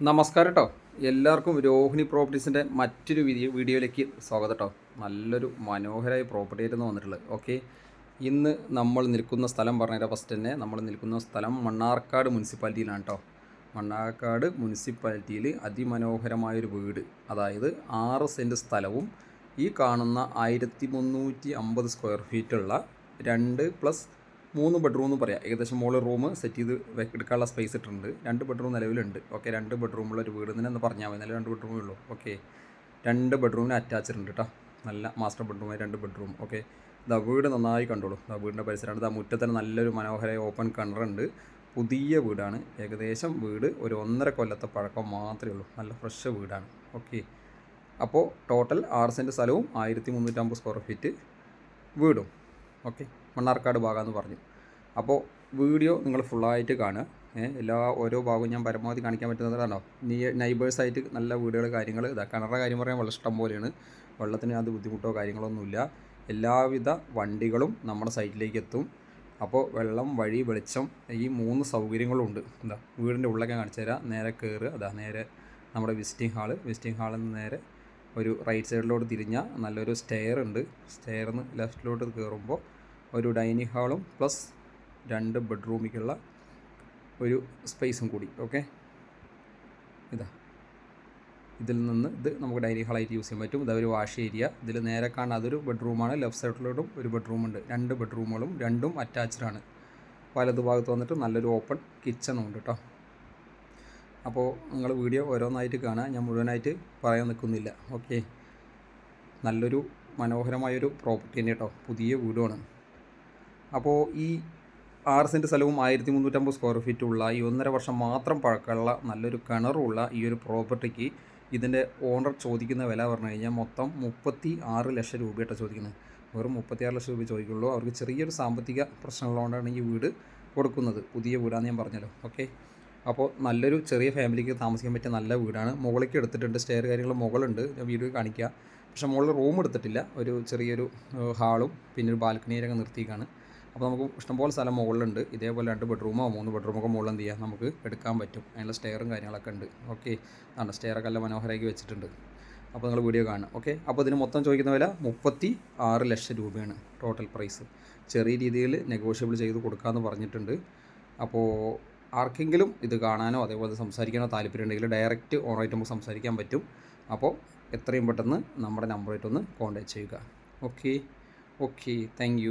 നമസ്കാരം കേട്ടോ എല്ലാവർക്കും രോഹിണി പ്രോപ്പർട്ടീസിന്റെ മറ്റൊരു വീഡിയോ വീഡിയോയിലേക്ക് സ്വാഗതം കേട്ടോ നല്ലൊരു മനോഹരമായ പ്രോപ്പർട്ടി ആയിരുന്നു വന്നിട്ടുള്ളത്. ഓക്കെ. ഇന്ന് നമ്മൾ നിൽക്കുന്ന സ്ഥലം പറഞ്ഞുതരാം. ഫസ്റ്റ് തന്നെ നമ്മൾ നിൽക്കുന്ന സ്ഥലം മണ്ണാർക്കാട് മുനിസിപ്പാലിറ്റിയിലാണ് കേട്ടോ മണ്ണാർക്കാട് മുനിസിപ്പാലിറ്റിയിൽ അതിമനോഹരമായൊരു വീട്. അതായത് ആറ് സെന്റ് സ്ഥലവും ഈ കാണുന്ന ആയിരത്തി മുന്നൂറ്റി അമ്പത് സ്ക്വയർ ഫീറ്റുള്ള രണ്ട് പ്ലസ് മൂന്ന് ബെഡ്റൂം എന്ന് പറയാം. ഏകദേശം മോൾ റൂം സെറ്റ് ചെയ്ത് എടുക്കാനുള്ള സ്പേസ് ഇട്ടിട്ടുണ്ട്. രണ്ട് ബെഡ്റൂം നിലവിലുണ്ട്. ഓക്കെ രണ്ട് ബെഡ്റൂമുള്ള ഒരു വീട് തന്നെ എന്ന് പറഞ്ഞാൽ മതി. നിലവിൽ രണ്ട് ബെഡ്റൂമേ ഉള്ളൂ. ഓക്കെ രണ്ട് ബെഡ്റൂമിന് അറ്റാച്ച്ഡ് ഉണ്ട് കേട്ടോ നല്ല മാസ്റ്റർ ബെഡ്റൂമായി രണ്ട് ബെഡ്റൂം ഓക്കെ ഇതാ വീട് നന്നായി കണ്ടോളൂ. ദാ വീടിന്റെ പരിസരമാണ്. ഇതാ മുറ്റത്തിന് നല്ലൊരു മനോഹര ഓപ്പൺ കിണറുണ്ട് പുതിയ വീടാണ്. ഏകദേശം വീട് ഒരു ഒന്നര കൊല്ലത്തെ പഴക്കം മാത്രമേ ഉള്ളൂ. നല്ല ഫ്രഷ് വീടാണ്. ഓക്കെ അപ്പോൾ ടോട്ടൽ ആറ് സെന്റ് സ്ഥലവും ആയിരത്തി മുന്നൂറ്റമ്പത് സ്ക്വയർ ഫീറ്റ് വീടും. ഓക്കെ മണ്ണാർക്കാട് ഭാഗമെന്ന് പറഞ്ഞു. അപ്പോൾ വീഡിയോ നിങ്ങൾ ഫുള്ളായിട്ട് കാണുക. എല്ലാ ഓരോ ഭാഗവും ഞാൻ പരമാവധി കാണിക്കാൻ പറ്റുന്നതാണോ നീ നൈബേഴ്സായിട്ട് നല്ല വീടുകൾ കാര്യങ്ങൾ ഇതാ കിണറുടെ കാര്യം പറയാൻ വളരെ ഇഷ്ടം പോലെയാണ്. വെള്ളത്തിന് അത് ബുദ്ധിമുട്ടോ കാര്യങ്ങളൊന്നുമില്ല എല്ലാവിധ വണ്ടികളും നമ്മുടെ സൈറ്റിലേക്ക് എത്തും. അപ്പോൾ വെള്ളം വഴി വെളിച്ചം ഈ മൂന്ന് സൗകര്യങ്ങളും ഉണ്ട് എന്താ വീടിന്റെ ഉള്ളൊക്കെ കാണിച്ചു തരാം. നേരെ കയറുക അതാ നേരെ നമ്മുടെ വിസിറ്റിംഗ് ഹാൾ. വിസിറ്റിംഗ് ഹാളിൽ നിന്ന് നേരെ ഒരു റൈറ്റ് സൈഡിലോട്ട് തിരിഞ്ഞാൽ നല്ലൊരു സ്റ്റെയർ ഉണ്ട്. സ്റ്റെയർന്ന് ലെഫ്റ്റിലോട്ട് കയറുമ്പോൾ ഒരു ഡൈനിങ് ഹാളും പ്ലസ് രണ്ട് ബെഡ്റൂമിക്കുള്ള ഒരു സ്പേസും കൂടി ഓക്കെ? ഇതാ. ഇതിൽ നിന്ന് ഇത് നമുക്ക് ഡൈനിങ് ഹാളായിട്ട് യൂസ് ചെയ്യാൻ പറ്റും. ഇതാ ഒരു വാഷ് ഏരിയ. ഇതിൽ നേരെ കാണാൻ അതൊരു ബെഡ്റൂമാണ്. ലെഫ്റ്റ് സൈഡിലോട്ടും ഒരു ബെഡ്റൂമുണ്ട്. രണ്ട് ബെഡ്റൂമുകളും രണ്ടും അറ്റാച്ച്ഡ് ആണ് വലതു ഭാഗത്ത് വന്നിട്ട് നല്ലൊരു ഓപ്പൺ കിച്ചണും ഉണ്ട് കേട്ടോ. അപ്പോൾ നിങ്ങൾ വീഡിയോ ഓരോന്നായിട്ട് കാണുക ഞാൻ മുഴുവനായിട്ട് പറയാൻ നിൽക്കുന്നില്ല. ഓക്കെ? നല്ലൊരു മനോഹരമായൊരു പ്രോപ്പർട്ടി തന്നെ കേട്ടോ. പുതിയ വീടുമാണ് അപ്പോൾ ഈ ആറ് സെന്റ് സ്ഥലവും ആയിരത്തി മുന്നൂറ്റമ്പത് സ്ക്വയർ ഫീറ്റ് ഉള്ള ഈ ഒന്നര വർഷം മാത്രം പഴക്കമുള്ള നല്ലൊരു കിണറുള്ള ഈ ഒരു പ്രോപ്പർട്ടിക്ക് ഇതിന്റെ ഓണർ ചോദിക്കുന്ന വില പറഞ്ഞു കഴിഞ്ഞാൽ മൊത്തം മുപ്പത്തി ആറ് ലക്ഷം രൂപയായിട്ടാണ് ചോദിക്കുന്നത്. വെറും മുപ്പത്തി ആറ് ലക്ഷം രൂപ ചോദിക്കുള്ളൂ. അവർക്ക് ചെറിയൊരു സാമ്പത്തിക പ്രശ്നമുള്ളതുകൊണ്ടാണ് ഈ വീട് കൊടുക്കുന്നത്. പുതിയ വീടാണെന്ന് ഞാൻ പറഞ്ഞല്ലോ. ഓക്കെ അപ്പോൾ നല്ലൊരു ചെറിയ ഫാമിലിക്ക് താമസിക്കാൻ പറ്റിയ നല്ല വീടാണ്. മുകളിലേക്ക് എടുത്തിട്ടുണ്ട്. സ്റ്റെയർ കാര്യങ്ങൾ മുകളുണ്ട് ഞാൻ വീഡിയോ കാണിക്കുക പക്ഷേ മുകളിൽ റൂം എടുത്തിട്ടില്ല. ഒരു ചെറിയൊരു ഹാളും പിന്നെ ഒരു ബാൽക്കണിയിലൊക്കെ നിർത്തിയേക്കാണ് അപ്പോൾ നമുക്ക് ഇഷ്ടംപോലെ സ്ഥലം മുകളിലുണ്ട്. ഇതേപോലെ രണ്ട് ബെഡ്റൂമോ മൂന്ന് ബെഡ്റൂമൊക്കെ മുകളിൽ എന്ത് ചെയ്യാം? നമുക്ക് എടുക്കാൻ പറ്റും. അതിനുള്ള സ്റ്റെയറും കാര്യങ്ങളൊക്കെ ഉണ്ട്. ഓക്കെ ആണ് സ്റ്റെയറൊക്കെ നല്ല മനോഹരമാക്കി വെച്ചിട്ടുണ്ട്. അപ്പോൾ നിങ്ങൾ വീഡിയോ കാണും ഓക്കെ അപ്പോൾ ഇതിന് മൊത്തം ചോദിക്കുന്ന വില മുപ്പത്തി ആറ് ലക്ഷം രൂപയാണ് ടോട്ടൽ പ്രൈസ് ചെറിയ രീതിയിൽ നെഗോഷ്യബിൾ ചെയ്ത് കൊടുക്കാമെന്ന് പറഞ്ഞിട്ടുണ്ട്. അപ്പോൾ ആർക്കെങ്കിലും ഇത് കാണാനോ അതേപോലെ സംസാരിക്കാനോ താല്പര്യമുണ്ടെങ്കിൽ ഡയറക്റ്റ് ഓണായിട്ട് നമുക്ക് സംസാരിക്കാൻ പറ്റും. അപ്പോൾ എത്രയും പെട്ടെന്ന് നമ്മുടെ നമ്പറായിട്ടൊന്ന് കോൺടാക്ട് ചെയ്യുക. Okay okay thank